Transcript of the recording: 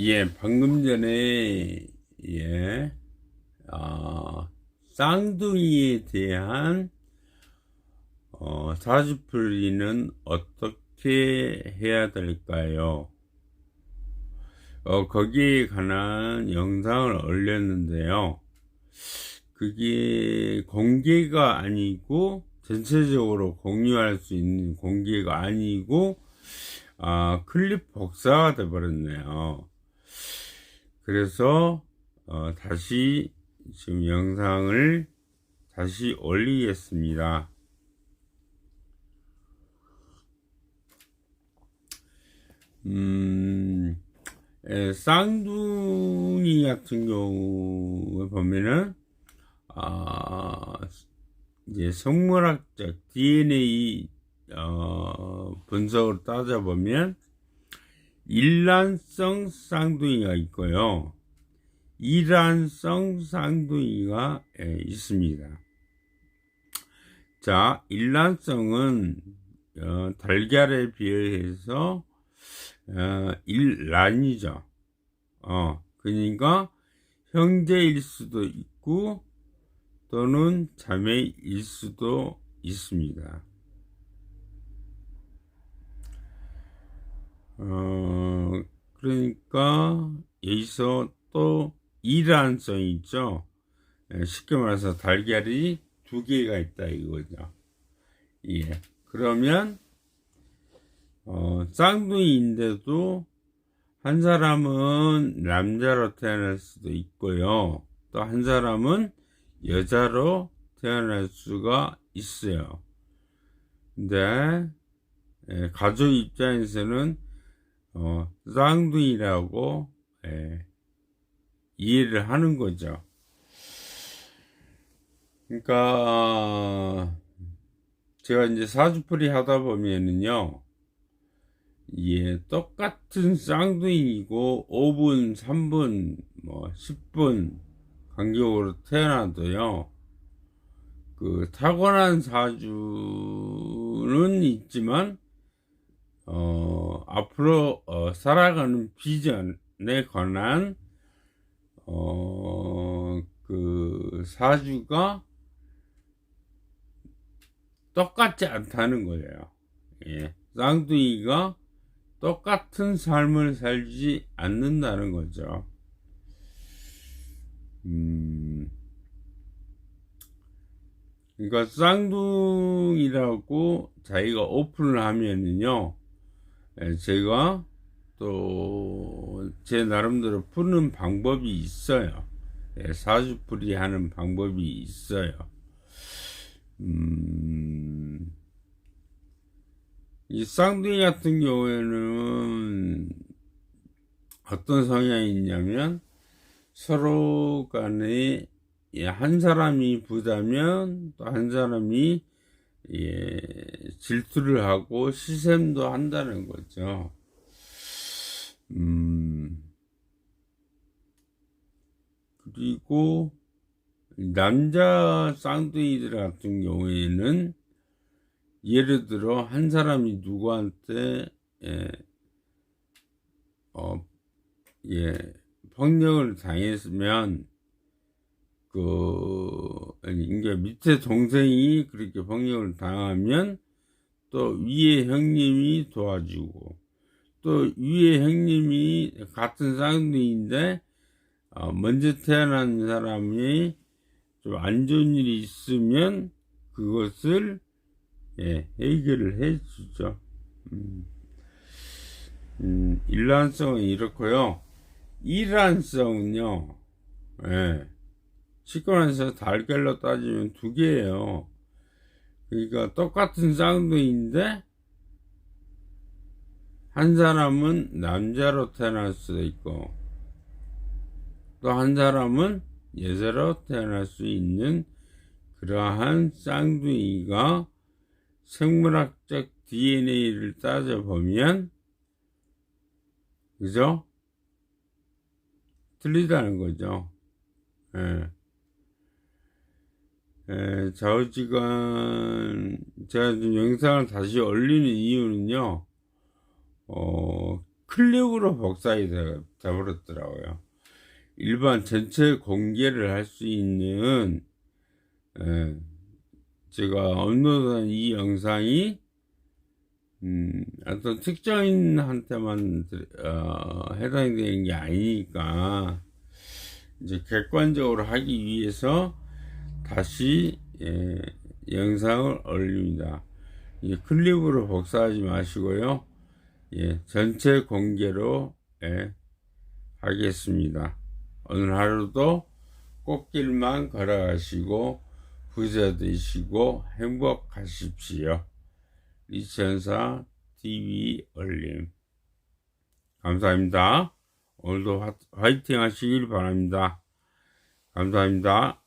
예, 방금 전에, 예, 어, 쌍둥이에 대한, 어, 사주풀이는 어떻게 해야 될까요? 어, 거기에 관한 영상을 올렸는데요. 그게 공개가 아니고, 전체적으로 공유할 수 있는 공개가 아니고, 아, 클립 복사가 돼버렸네요. 그래서 어, 다시 지금 영상을 다시 올리겠습니다. 음, 에, 쌍둥이 같은 경우에 보면은 아, 이제 성문학적 DNA 어, 분석으로 따져보면 일란성 쌍둥이가 있고요. 이란성 쌍둥이가 예, 있습니다. 자, 일란성은 어, 달걀에 비해서 어, 일란이죠. 어, 그러니까 형제일 수도 있고 또는 자매일 수도 있습니다. 어, 그러니까 여기서 또 이란성이 있죠. 예, 쉽게 말해서 달걀이 두 개가 있다 이거죠. 예. 그러면 어, 쌍둥이인데도 한 사람은 남자로 태어날 수도 있고요. 또 한 사람은 여자로 태어날 수가 있어요. 근데 예, 가족 입장에서는 어, 쌍둥이라고 예, 이해를 하는 거죠. 그러니까 제가 이제 사주풀이 하다 보면은요, 예, 똑같은 쌍둥이고 5분, 3분, 뭐 10분 간격으로 태어나도요. 그 타고난 사주는 있지만 어, 앞으로 어, 살아가는 비전에 관한 어, 그 사주가 똑같지 않다는 거예요. 예. 쌍둥이가 똑같은 삶을 살지 않는다는 거죠. 음, 그러니까 쌍둥이라고 자기가 오픈을 하면은요, 예, 제가 또 제 나름대로 푸는 방법이 있어요. 예, 사주풀이 하는 방법이 있어요. 음, 이 쌍둥이 같은 경우에는 어떤 성향이 있냐면 서로 간에 예, 한 사람이 부자면 또 한 사람이 예, 질투를 하고 시샘도 한다는 거죠. 음, 그리고 남자 쌍둥이들 같은 경우에는 예를 들어 한 사람이 누구한테 예, 어, 예, 폭력을 당했으면 그 그러니까 밑에 동생이 그렇게 폭력을 당하면 또 위에 형님이 도와주고 또 위에 형님이 같은 쌍둥이인데 어, 먼저 태어난 사람이 좀 안 좋은 일이 있으면 그것을 예, 해결을 해주죠. 음, 음, 일란성은 이렇고요. 이란성은요. 예, 시권에서 달걀로 따지면 두 개예요. 그러니까 똑같은 쌍둥이인데 한 사람은 남자로 태어날 수도 있고 또 한 사람은 여자로 태어날 수 있는 그러한 쌍둥이가 생물학적 DNA를 따져보면 그죠? 틀리다는 거죠. 예. 예, 좌우지간 제가 지금 영상을 다시 올리는 이유는요. 어, 클릭으로 복사이 돼- 돼버렸더라고요. 일반 전체 공개를 할 수 있는 예, 제가 업로드한 이 영상이 음, 어떤 특정인한테만 어, 해당이 되는 게 아니니까 이제 객관적으로 하기 위해서 다시 예, 영상을 올립니다. 예, 클립으로 복사하지 마시고요. 예, 전체 공개로 예, 하겠습니다. 오늘 하루도 꽃길만 걸어가시고 부자 되시고 행복하십시오. 리천사 TV 올림 감사합니다. 오늘도 화, 화이팅 하시길 바랍니다. 감사합니다.